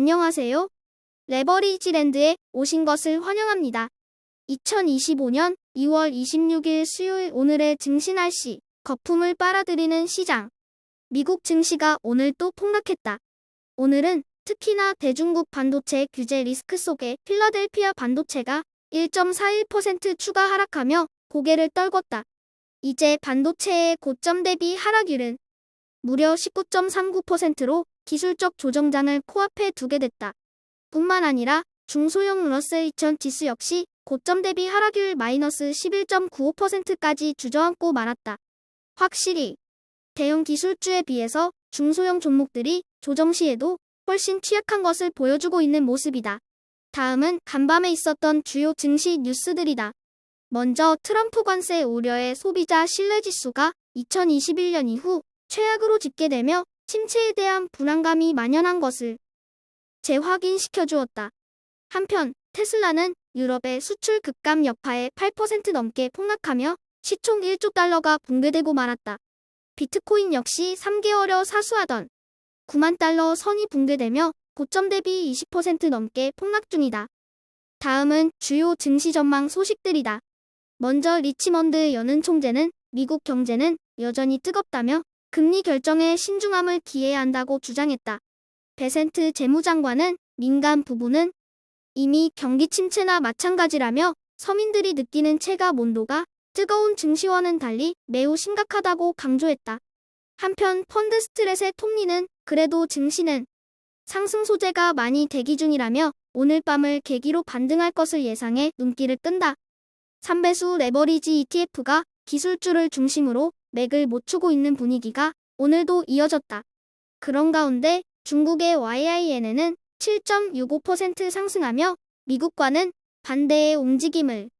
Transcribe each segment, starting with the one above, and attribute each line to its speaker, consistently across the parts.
Speaker 1: 안녕하세요. 레버리지랜드에 오신 것을 환영합니다. 2025년 2월 26일 수요일 오늘의 증시 날씨, 거품을 빨아들이는 시장. 미국 증시가 오늘 또 폭락했다. 오늘은 특히나 대중국 반도체 규제 리스크 속에 필라델피아 반도체가 1.41% 추가 하락하며 고개를 떨궜다. 이제 반도체의 고점 대비 하락률은 무려 19.39%로 기술적 조정장을 코앞에 두게 됐다. 뿐만 아니라 중소형 러셀 2000 지수 역시 고점 대비 하락률 마이너스 11.95%까지 주저앉고 말았다. 확실히 대형 기술주에 비해서 중소형 종목들이 조정 시에도 훨씬 취약한 것을 보여주고 있는 모습이다. 다음은 간밤에 있었던 주요 증시 뉴스들이다. 먼저 트럼프 관세 우려의 소비자 신뢰지수가 2021년 이후 최악으로 집계되며 침체에 대한 불안감이 만연한 것을 재확인시켜 주었다. 한편 테슬라는 유럽의 수출 급감 여파에 8% 넘게 폭락하며 시총 1조 달러가 붕괴되고 말았다. 비트코인 역시 3개월여 사수하던 9만 달러 선이 붕괴되며 고점 대비 20% 넘게 폭락 중이다. 다음은 주요 증시 전망 소식들이다. 먼저 리치먼드 연은 총재는 미국 경제는 여전히 뜨겁다며 금리 결정에 신중함을 기해야 한다고 주장했다. 베센트 재무장관은 민간 부분은 이미 경기 침체나 마찬가지라며 서민들이 느끼는 체감 온도가 뜨거운 증시와는 달리 매우 심각하다고 강조했다. 한편 펀드 스트렛의 톱니는 그래도 증시는 상승 소재가 많이 대기 중이라며 오늘 밤을 계기로 반등할 것을 예상해 눈길을 끈다. 3배수 레버리지 ETF가 기술주를 중심으로 맥을 못 추고 있는 분위기가 오늘도 이어졌다. 그런 가운데 중국의 YIN에는 7.65% 상승하며 미국과는 반대의 움직임을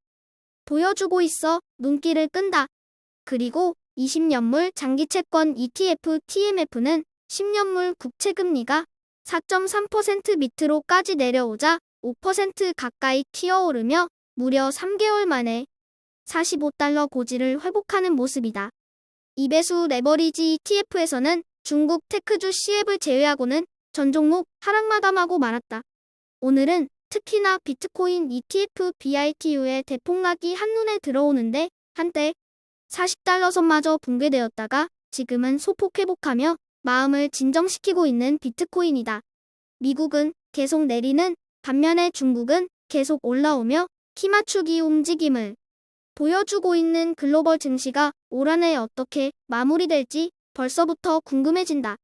Speaker 1: 보여주고 있어 눈길을 끈다. 그리고 20년물 장기채권 ETF TMF는 10년물 국채금리가 4.3% 밑으로까지 내려오자 5% 가까이 튀어오르며 무려 3개월 만에 45달러 고지를 회복하는 모습이다. 이배수 레버리지 ETF에서는 중국 테크주 시앱을 제외하고는 전 종목 하락 마감하고 말았다. 오늘은 특히나 비트코인 ETF BITU의 대폭락이 한눈에 들어오는데 한때 40달러 선마저 붕괴되었다가 지금은 소폭 회복하며 마음을 진정시키고 있는 비트코인이다. 미국은 계속 내리는 반면에 중국은 계속 올라오며 키 맞추기 움직임을 보여주고 있는 글로벌 증시가 올 한해 어떻게 마무리될지 벌써부터 궁금해진다.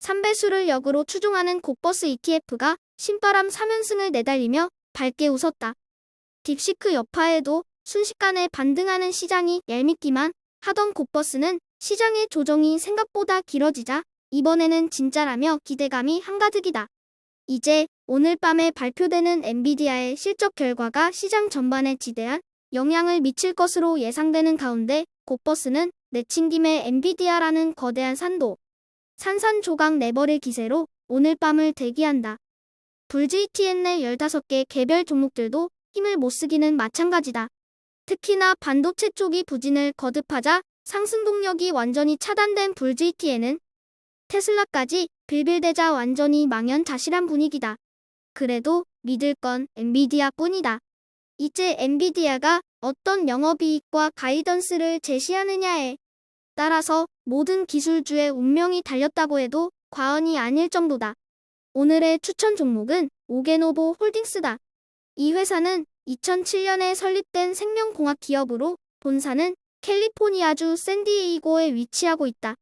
Speaker 1: 3배수를 역으로 추종하는 곡버스 ETF가 신바람 3연승을 내달리며 밝게 웃었다. 딥시크 여파에도 순식간에 반등하는 시장이 얄밉기만 하던 곡버스는 시장의 조정이 생각보다 길어지자 이번에는 진짜라며 기대감이 한가득이다. 이제 오늘 밤에 발표되는 엔비디아의 실적 결과가 시장 전반에 지대한 영향을 미칠 것으로 예상되는 가운데 곡버스는 내친 김에 엔비디아라는 거대한 산도, 산산조각 내버릴 기세로 오늘 밤을 대기한다. 불GTN 내 15개 개별 종목들도 힘을 못 쓰기는 마찬가지다. 특히나 반도체 쪽이 부진을 거듭하자 상승 동력이 완전히 차단된 불GTN은 테슬라까지 빌빌대자 완전히 망연자실한 분위기다. 그래도 믿을 건 엔비디아 뿐이다. 이제 엔비디아가 어떤 영업이익과 가이던스를 제시하느냐에 따라서 모든 기술주의 운명이 달렸다고 해도 과언이 아닐 정도다. 오늘의 추천 종목은 오게노보 홀딩스다. 이 회사는 2007년에 설립된 생명공학 기업으로 본사는 캘리포니아주 샌디에이고에 위치하고 있다.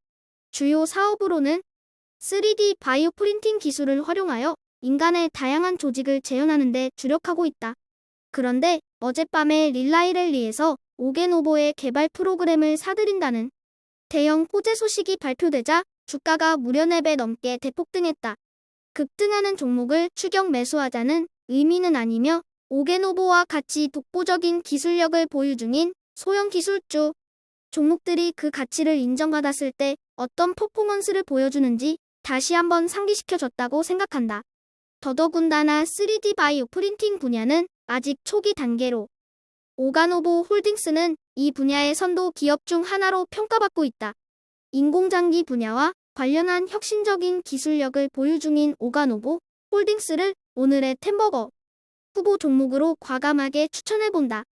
Speaker 1: 주요 사업으로는 3D 바이오 프린팅 기술을 활용하여 인간의 다양한 조직을 재현하는 데 주력하고 있다. 그런데 어젯밤에 릴라이랠리에서 오게노보의 개발 프로그램을 사들인다는 대형 호재 소식이 발표되자 주가가 무려 4배 넘게 대폭등했다. 급등하는 종목을 추격 매수하자는 의미는 아니며 오게노보와 같이 독보적인 기술력을 보유 중인 소형 기술주 종목들이 그 가치를 인정받았을 때 어떤 퍼포먼스를 보여주는지 다시 한번 상기시켜줬다고 생각한다. 더더군다나 3D 바이오 프린팅 분야는 아직 초기 단계로 오가노보 홀딩스는 이 분야의 선도 기업 중 하나로 평가받고 있다. 인공장기 분야와 관련한 혁신적인 기술력을 보유 중인 오가노보 홀딩스를 오늘의 템버거 후보 종목으로 과감하게 추천해본다.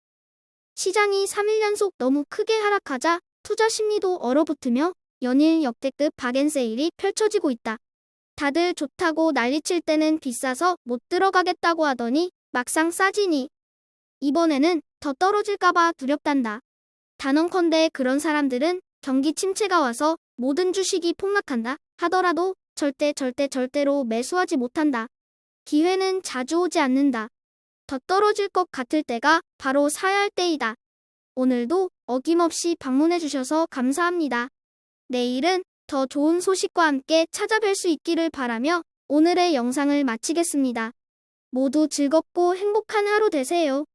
Speaker 1: 시장이 3일 연속 너무 크게 하락하자 투자 심리도 얼어붙으며 연일 역대급 박앤세일이 펼쳐지고 있다. 다들 좋다고 난리칠 때는 비싸서 못 들어가겠다고 하더니 막상 싸지니 이번에는 더 떨어질까봐 두렵단다. 단언컨대 그런 사람들은 경기 침체가 와서 모든 주식이 폭락한다 하더라도 절대 절대 절대로 매수하지 못한다. 기회는 자주 오지 않는다. 더 떨어질 것 같을 때가 바로 사야 할 때이다. 오늘도 어김없이 방문해 주셔서 감사합니다. 내일은 더 좋은 소식과 함께 찾아뵐 수 있기를 바라며 오늘의 영상을 마치겠습니다. 모두 즐겁고 행복한 하루 되세요.